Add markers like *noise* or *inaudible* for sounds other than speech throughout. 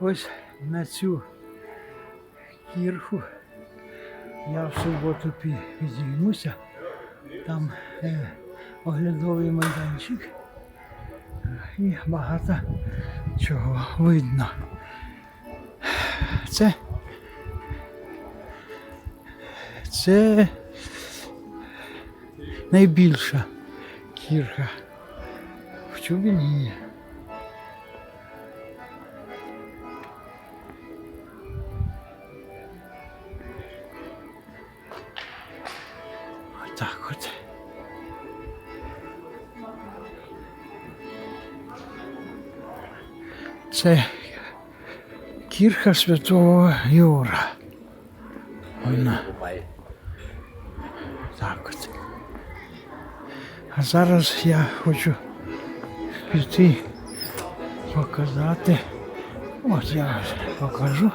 ось на цю кірху я в суботу пі- підіймуся. Там е, оглядовий майданчик. І багато чого видно. Це, це найбільша кірха в Чубіні. Отак от. Це кірха святого Юра. Вона. Так от. А зараз я хочу піти показати. От я покажу.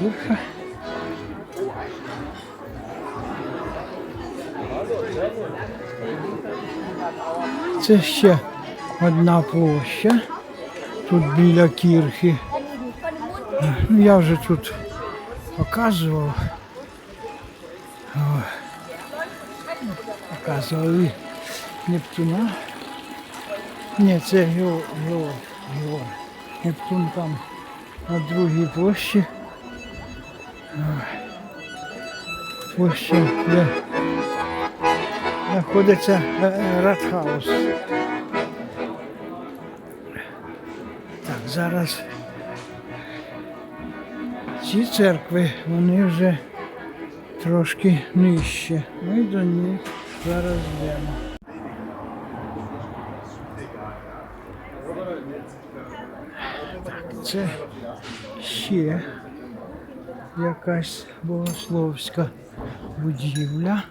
Головна. Це ще одна площа. Тут біля кірхи. Ну, я вже тут показував. О, Показував і Нептуна. Ні, це його, його, його. Нептун там на другій площі. Ой. Площа, де знаходиться е, е, Радхаус. Так, зараз ці церкви, вони вже трошки нижче. Ми до них зараз йдемо. Так, це ще якась богословська будівля.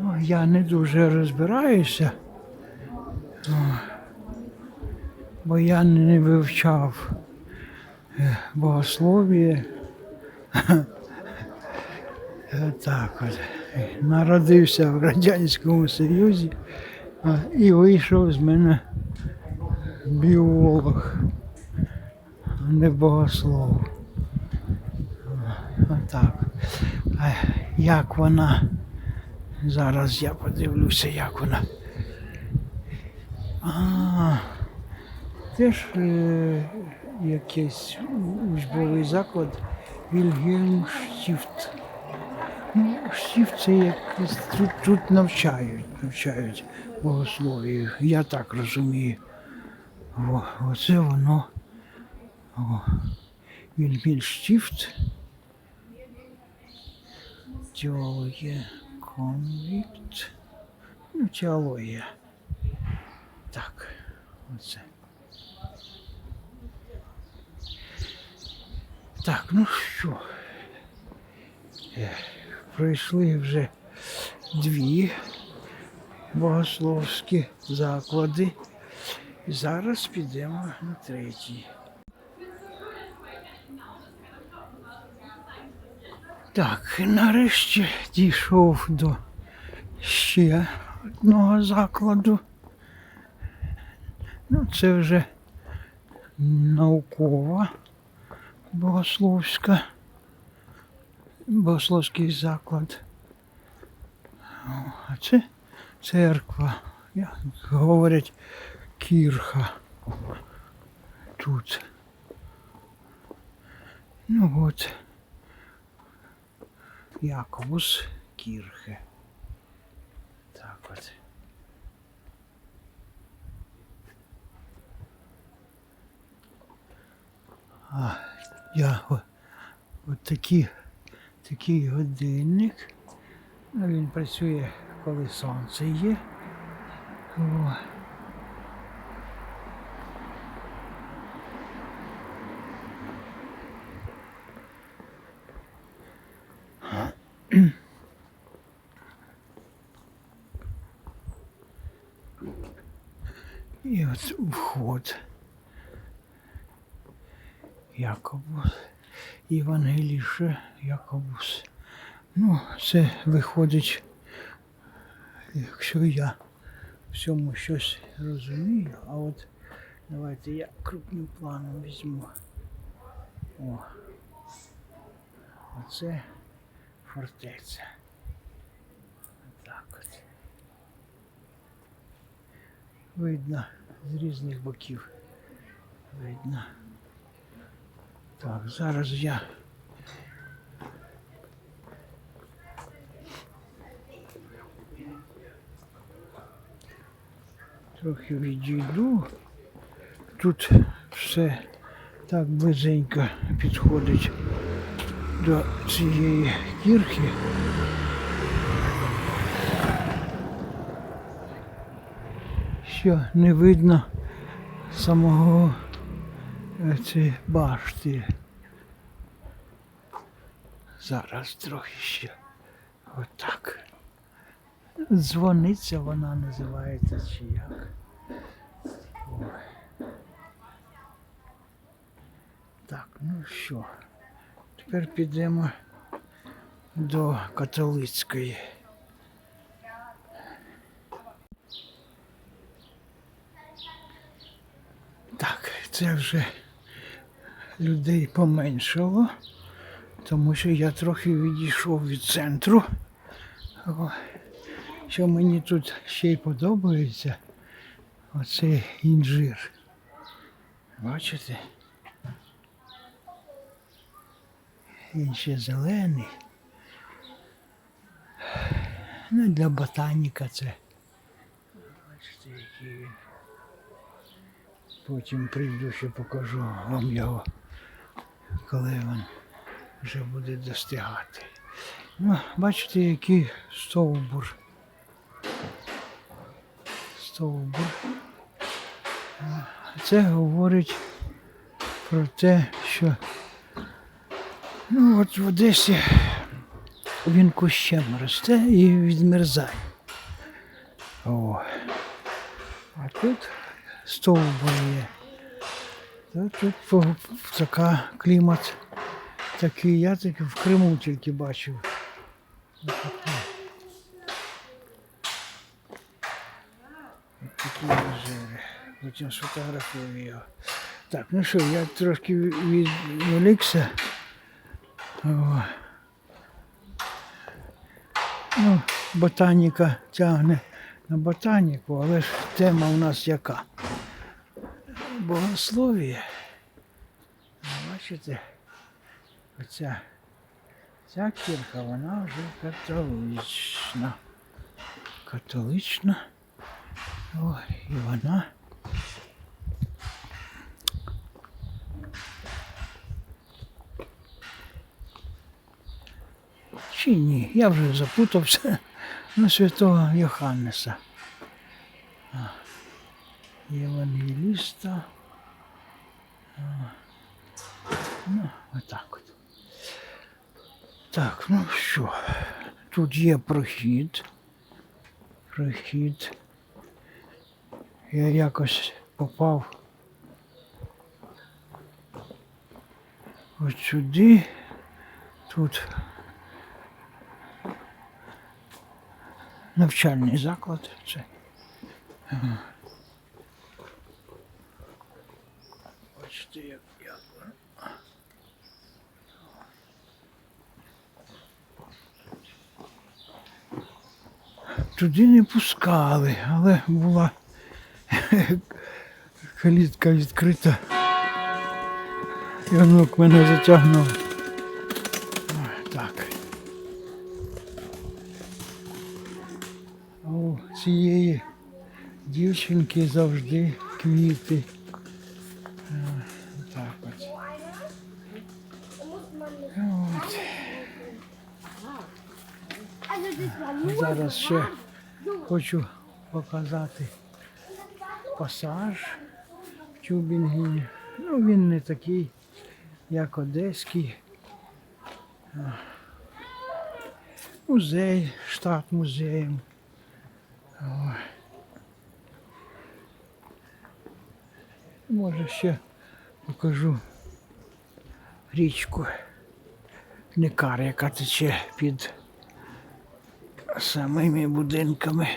Ну, я не дуже розбираюся, бо я не вивчав е, богослов'я. *laughs* Так от. Народився в Радянському Союзі і вийшов з мене біолог, а не богослов. Отак. А як вона? Зараз я подивлюся, як вона. А, теж е, якийсь учбовий заклад Вільгельм Штіфт. Ну, Штіфт це якось тут, тут навчають, навчають богословію. Я так розумію. О, оце воно. О, Вільгельм Штіфт. Теологія конвікт. Ну, теологія. Так, оце. Так, ну що. Пройшли вже дві богословські заклади. Зараз підемо на третій. Так, нарешті дійшов до ще одного закладу. Ну, це вже наукова богословська, богословський заклад. А це церква, як говорять, кірха тут. Ну от. Якобус Кірхе. Так от. А, я от такі, такий годинник. Він працює, коли сонце є. О. І вход. Якобус. Євангеліше Якобус. Ну, це виходить, якщо я в цьому щось розумію, а от давайте я крупним планом візьму. О. Оце фортеця. Так от. Видно з різних боків. Видно. Так, зараз я трохи відійду. Тут все так близенько підходить до цієї кірки. Що не видно самого е, цієї башти. Зараз трохи ще отак. Дзвониця вона називається чи як. Ой. Так, ну що, тепер підемо до католицької. Так, це вже людей поменшало, тому що я трохи відійшов від центру. О, що мені тут ще й подобається, оцей інжир. Бачите? Він ще зелений. Ну, для ботаніка це. Бачите, який він. Потім прийду ще покажу вам його, коли він вже буде достигати. Ну, бачите, який стовбур. Стовбур. Це говорить про те, що ну, от в Одесі він кущем росте і відмерзає. О. А тут стовбур є. Тут така клімат такий, я таки в Криму тільки бачив. Такі озери. Потім сфотографую його. Так, ну що, я трошки відволікся. Ну, ботаніка тягне на ботаніку, але ж тема у нас яка? Богослов'я. Бачите, оця ця кірка, вона вже католична. Католична. Ой, і вона. Чи ні? Я вже запутався *laughs* на святого Йоханнеса. Євангеліста. Ну, отак от. Так, ну що, тут є прохід. Прохід. Я якось попав от сюди. Тут навчальний заклад. Це. Ага. Бачите, як я. Туди не пускали, але була калітка відкрита. І онук мене затягнув. Так. У цієї дівчинки завжди квіти. Зараз ще хочу показати пасаж в Тюбінгені. Ну, він не такий, як одеський. Музей, штат музеєм. Може ще покажу річку Никар, яка тече під самими будинками